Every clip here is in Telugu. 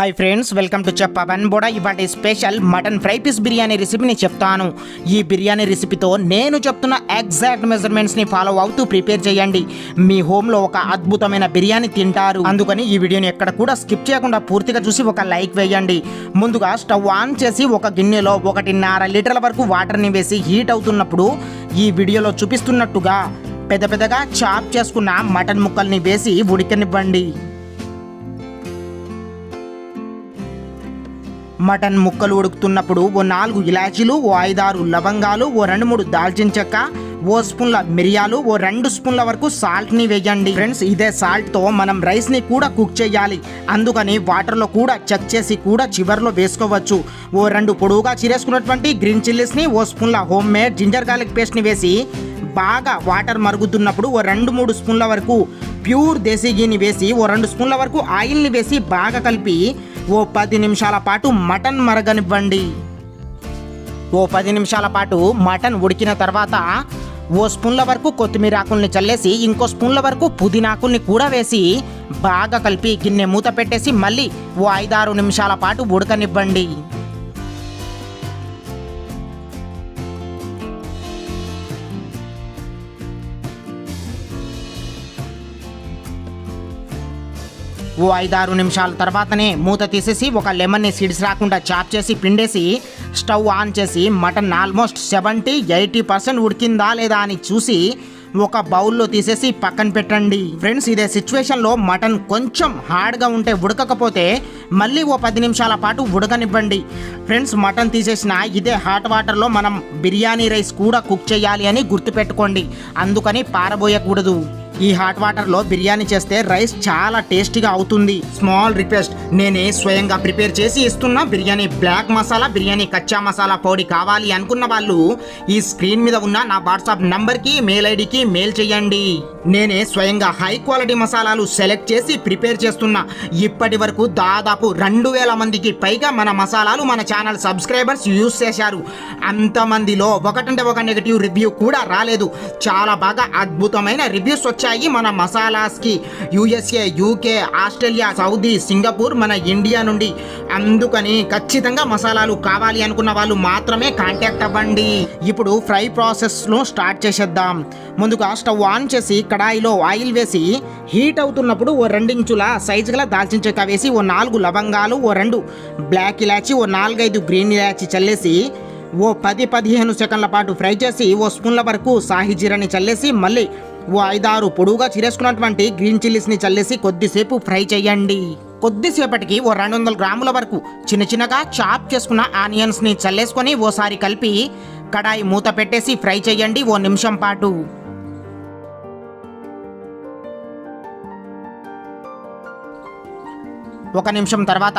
హాయ్ ఫ్రెండ్స్ వెల్కమ్ టు చెప్ పవన్ బోడా ఇవాటి special mutton fry piece biryani రెసిపీని చెప్తాను. ఈ బిర్యానీ రెసిపీతో నేను చెప్తున్న ఎగ్జాక్ట్ మెజర్మెంట్స్ని ఫాలో అవుతూ ప్రిపేర్ చేయండి. మీ హోమ్లో ఒక అద్భుతమైన బిర్యానీ తింటారు. అందుకని ఈ వీడియోని ఎక్కడ కూడా స్కిప్ చేయకుండా పూర్తిగా చూసి ఒక లైక్ వేయండి. ముందుగా స్టవ్ ఆన్ చేసి ఒక గిన్నెలో ఒకటిన్నర లీటర్ల వరకు వాటర్ని వేసి హీట్ అవుతున్నప్పుడు ఈ వీడియోలో చూపిస్తున్నట్టుగా పెద్ద పెద్దగా చాప్ చేసుకున్న మటన్ ముక్కల్ని వేసి ఉడికనివ్వండి. మటన్ ముక్కలు ఉడుకుతున్నప్పుడు ఓ నాలుగు ఇలాచీలు ఓ ఐదారు లవంగాలు ఓ రెండు మూడు దాల్చిన చెక్క ఓ స్పూన్ల మిరియాలు ఓ రెండు స్పూన్ల వరకు సాల్ట్ని వేయండి. ఫ్రెండ్స్ ఇదే సాల్ట్తో మనం రైస్ని కూడా కుక్ చేయాలి. అందుకని వాటర్లో కూడా చెక్ చేసి కూడా చివర్లో వేసుకోవచ్చు. ఓ రెండు పొడవుగా చిరేసుకున్నటువంటి గ్రీన్ చిల్లీస్ని ఓ స్పూన్ల హోమ్ మేడ్ జింజర్ గార్లిక్ పేస్ట్ని వేసి బాగా వాటర్ మరుగుతున్నప్పుడు ఓ రెండు మూడు స్పూన్ల వరకు ప్యూర్ దేశీ గీని వేసి ఓ రెండు స్పూన్ల వరకు ఆయిల్ని వేసి బాగా కలిపి ఓ పది నిమిషాల పాటు మటన్ మరగనివ్వండి. ఓ పది నిమిషాల పాటు మటన్ ఉడికిన తర్వాత ఓ స్పూన్ల వరకు కొత్తిమీర ఆకుల్ని చల్లేసి ఇంకో స్పూన్ల వరకు పుదీనాకుల్ని కూడా వేసి బాగా కలిపి గిన్నె మూత పెట్టేసి మళ్ళీ ఓ ఐదారు నిమిషాల పాటు ఉడకనివ్వండి. ఓ ఐదారు నిమిషాల తర్వాతనే మూత తీసేసి ఒక లెమన్ని సీడ్స్ రాకుండా చాప్ చేసి పిండేసి స్టవ్ ఆన్ చేసి mutton almost seventy eighty percent ఉడికిందా లేదా అని చూసి ఒక బౌల్లో తీసేసి పక్కన పెట్టండి. ఫ్రెండ్స్ ఇదే సిచ్యువేషన్లో మటన్ కొంచెం హార్డ్గా ఉంటే ఉడకకపోతే మళ్ళీ ఓ పది నిమిషాల పాటు ఉడకనివ్వండి. ఫ్రెండ్స్ మటన్ తీసేసిన ఇదే హాట్ వాటర్లో మనం బిర్యానీ రైస్ కూడా కుక్ చేయాలి అని గుర్తుపెట్టుకోండి. అందుకని పారబోయకూడదు. ఈ హాట్ వాటర్లో బిర్యానీ చేస్తే రైస్ చాలా టేస్టీగా అవుతుంది. స్మాల్ రిక్వెస్ట్ నేనే స్వయంగా ప్రిపేర్ చేసి ఇస్తున్న. బిర్యానీ బ్లాక్ మసాలా బిర్యానీ కచ్చా మసాలా పొడి కావాలి అనుకున్న వాళ్ళు ఈ స్క్రీన్ మీద ఉన్న నా వాట్సాప్ నంబర్కి మెయిల్ ఐడికి మెయిల్ చేయండి. నేనే స్వయంగా హై క్వాలిటీ మసాలాలు సెలెక్ట్ చేసి ప్రిపేర్ చేస్తున్నా. ఇప్పటి వరకు దాదాపు రెండు వేల మందికి పైగా మన మసాలాలు మన ఛానల్ సబ్స్క్రైబర్స్ యూస్ చేశారు. అంతమందిలో ఒకటంటే ఒక నెగిటివ్ రివ్యూ కూడా రాలేదు. చాలా బాగా అద్భుతమైన రివ్యూస్ వచ్చాయి. మన మసాలాస్కి USA UK Australia Saudi Singapore మన ఇండియా నుండి. అందుకని ఖచ్చితంగా మసాలాలు కావాలి అనుకున్న వాళ్ళు మాత్రమే కాంటాక్ట్ అవ్వండి. ఇప్పుడు ఫ్రై ప్రాసెస్ను స్టార్ట్ చేసేద్దాం. ముందుగా స్టవ్ ఆన్ చేసి కడాయిలో ఆయిల్ వేసి హీట్ అవుతున్నప్పుడు ఓ రెండించుల సైజు గల దాల్చిన చెక్క వేసి ఓ నాలుగు లవంగాలు ఓ రెండు బ్లాక్ ఇలాచి ఓ నాలుగైదు గ్రీన్ ఇలాచి చల్లేసి ఓ పది పదిహేను సెకండ్ల పాటు ఫ్రై చేసి ఓ స్పూన్ల వరకు సాహిజీరాని చల్లేసి మళ్ళీ ఓ ఐదారు పొడువుగా చిరేసుకున్నటువంటి గ్రీన్ చిల్లీస్ని చల్లేసి కొద్దిసేపు ఫ్రై చేయండి. కొద్దిసేపటికి ఓ రెండు వందల గ్రాముల వరకు చిన్న చిన్నగా చాప్ చేసుకున్న ఆనియన్స్ని చల్లేసుకొని ఓసారి కలిపి కడాయి మూత పెట్టేసి ఫ్రై చేయండి ఓ నిమిషం పాటు. ఒక నిమిషం తర్వాత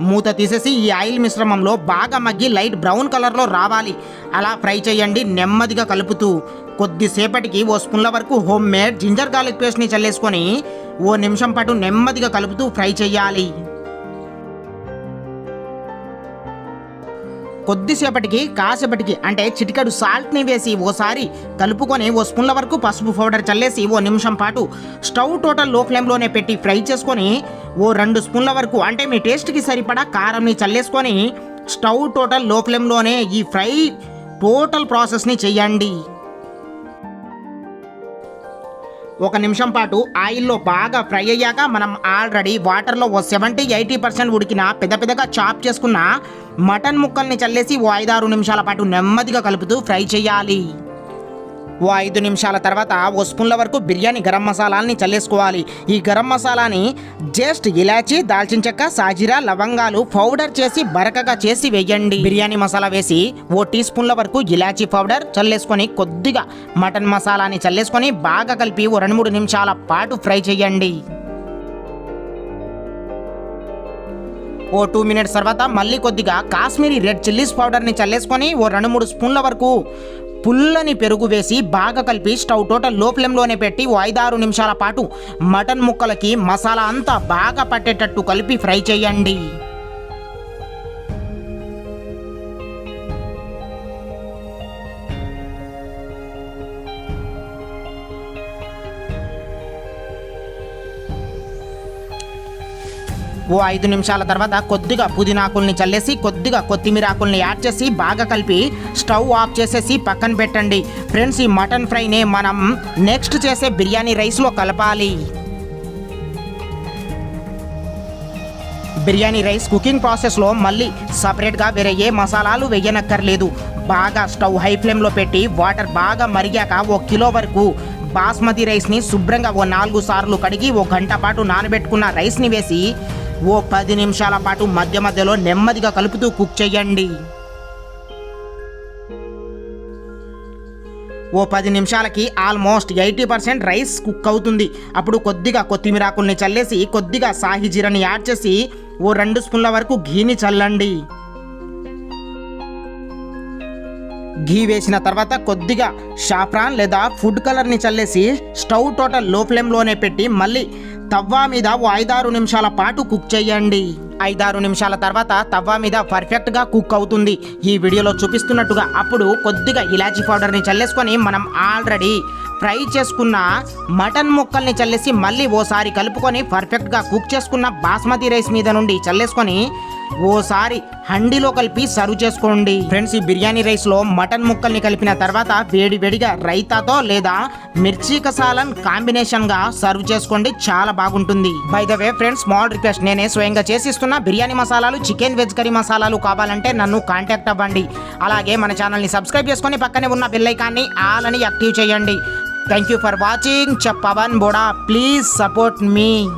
మూత తీసేసి ఈ ఆయిల్ మిశ్రమంలో బాగా మగ్గి లైట్ బ్రౌన్ కలర్లో రావాలి. అలా ఫ్రై చేయండి నెమ్మదిగా కలుపుతూ. కొద్దిసేపటికి ఓ స్పూన్ల వరకు హోమ్ మేడ్ జింజర్ గార్లిక్ పేస్ట్ని చల్లేసుకొని ఓ నిమిషం పాటు నెమ్మదిగా కలుపుతూ ఫ్రై చేయాలి. కొద్దిసేపటికి కాసేపటికి అంటే చిటికడు సాల్ట్ని వేసి ఓసారి కలుపుకొని ఓ స్పూన్ల వరకు పసుపు పౌడర్ చల్లేసి ఓ నిమిషం పాటు స్టవ్ టోటల్లో ఫ్లేమ్లోనే పెట్టి ఫ్రై చేసుకొని ఓ రెండు స్పూన్ల వరకు అంటే మీ టేస్ట్కి సరిపడా కారంని చల్లేసుకొని స్టవ్ టోటల్లో ఫ్లేమ్లోనే ఈ ఫ్రై టోటల్ ప్రాసెస్ని చెయ్యండి ఒక నిమిషం పాటు ఆయిల్లో బాగా ఫ్రై అయ్యాక మనం ఆల్రెడీ వాటర్లో ఓ సెవెంటీ ఎయిటీ పర్సెంట్ ఉడికిన పెద్ద పెద్దగా చాప్ చేసుకున్న మటన్ ముక్కల్ని చల్లేసి ఓ ఐదారు నిమిషాల పాటు నెమ్మదిగా కలుపుతూ ఫ్రై చేయాలి. ఓ ఐదు నిమిషాల తర్వాత ఓ స్పూన్ల వరకు బిర్యానీ గరం మసాలాని చల్లేసుకోవాలి. ఈ గరం మసాలాని జస్ట్ ఇలాచి దాల్చిన చెక్క సాజీరా లవంగాలు పౌడర్ చేసి బరకగా చేసి వేయండి. బిర్యానీ మసాలా వేసి ఓ టీ స్పూన్ల వరకు ఇలాచీ పౌడర్ చల్లేసుకొని కొద్దిగా మటన్ మసాలాని చల్లేసుకొని బాగా కలిపి ఓ రెండు మూడు నిమిషాల పాటు ఫ్రై చేయండి. ఓ టూ మినిట్స్ తర్వాత మళ్ళీ కొద్దిగా కాశ్మీరీ రెడ్ చిల్లీస్ పౌడర్ని చల్లేసుకొని ఓ రెండు మూడు స్పూన్ల వరకు పుల్లని పెరుగు వేసి బాగా కలిపి స్టవ్ టోటల్లో ఫ్లేమ్లోనే పెట్టి ఓ ఐదారు నిమిషాల పాటు మటన్ ముక్కలకి మసాలా అంతా బాగా పట్టేటట్టు కలిపి ఫ్రై చేయండి. ఓ ఐదు నిమిషాల తర్వాత కొద్దిగా పుదీనాకుల్ని చల్లేసి కొద్దిగా కొత్తిమీర ఆకుల్ని యాడ్ చేసి బాగా కలిపి స్టవ్ ఆఫ్ చేసేసి పక్కన పెట్టండి. ఫ్రెండ్స్ ఈ మటన్ ఫ్రైనే మనం నెక్స్ట్ చేసే బిర్యానీ రైస్లో కలపాలి. బిర్యానీ రైస్ కుకింగ్ ప్రాసెస్లో మళ్ళీ సపరేట్గా వేరే ఏ మసాలాలు వేయనక్కర్లేదు. బాగా స్టవ్ హై ఫ్లేమ్లో పెట్టి వాటర్ బాగా మరిగాక ఓ కిలో వరకు బాస్మతి రైస్ని శుభ్రంగా ఓ నాలుగు సార్లు కడిగి ఓ గంట పాటు నానబెట్టుకున్న రైస్ని వేసి ఓ పది నిమిషాల పాటు మధ్య మధ్యలో నెమ్మదిగా కలుపుతూ కుక్ చేయండి ఓ పది నిమిషాలకి almost eighty percent rice cook అవుతుంది. అప్పుడు కొద్దిగా కొత్తిమీరాకుల్ని చల్లేసి కొద్దిగా సాహిజీరని యాడ్ చేసి ఓ రెండు స్పూన్ల వరకు ఘీని చల్లండి. ఘీ వేసిన తర్వాత కొద్దిగా షాఫ్రాన్ లేదా ఫుడ్ కలర్ని చల్లేసి స్టవ్ టోటల్లో ఫ్లేమ్లోనే పెట్టి మళ్ళీ తవ్వా మీద ఓ ఐదారు నిమిషాల పాటు కుక్ చేయండి. ఐదారు నిమిషాల తర్వాత తవ్వా మీద పర్ఫెక్ట్గా కుక్ అవుతుంది. ఈ వీడియోలో చూపిస్తున్నట్టుగా అప్పుడు కొద్దిగా ఇలాచీ పౌడర్ని చల్లేసుకొని మనం ఆల్రెడీ ఫ్రై చేసుకున్న మటన్ ముక్కల్ని చల్లేసి మళ్ళీ ఓసారి కలుపుకొని పర్ఫెక్ట్గా కుక్ చేసుకున్న బాస్మతి రైస్ మీద నుండి చల్లేసుకొని ఓసారి హండీలో కలిపి సర్వ్ చేసుకోండి. ఫ్రెండ్స్ ఈ బిర్యానీ రైస్లో మటన్ ముక్కల్ని కలిపిన తర్వాత వేడి వేడిగా రైతాతో లేదా మిర్చి కసాలన్ కాంబినేషన్గా సర్వ్ చేసుకోండి. చాలా బాగుంటుంది. By the way friends small request నేనే స్వయంగా చేసిస్తున్న బిర్యానీ మసాలాలు చికెన్ వెజ్ కర్రీ మసాలాలు కావాలంటే నన్ను కాంటాక్ట్ అవ్వండి. అలాగే మన ఛానల్ని సబ్స్క్రైబ్ చేసుకొని పక్కనే ఉన్న బెల్ ఆల్ అని యాక్టివ్ చేయండి. Thank you for watching Pavan Boda please support me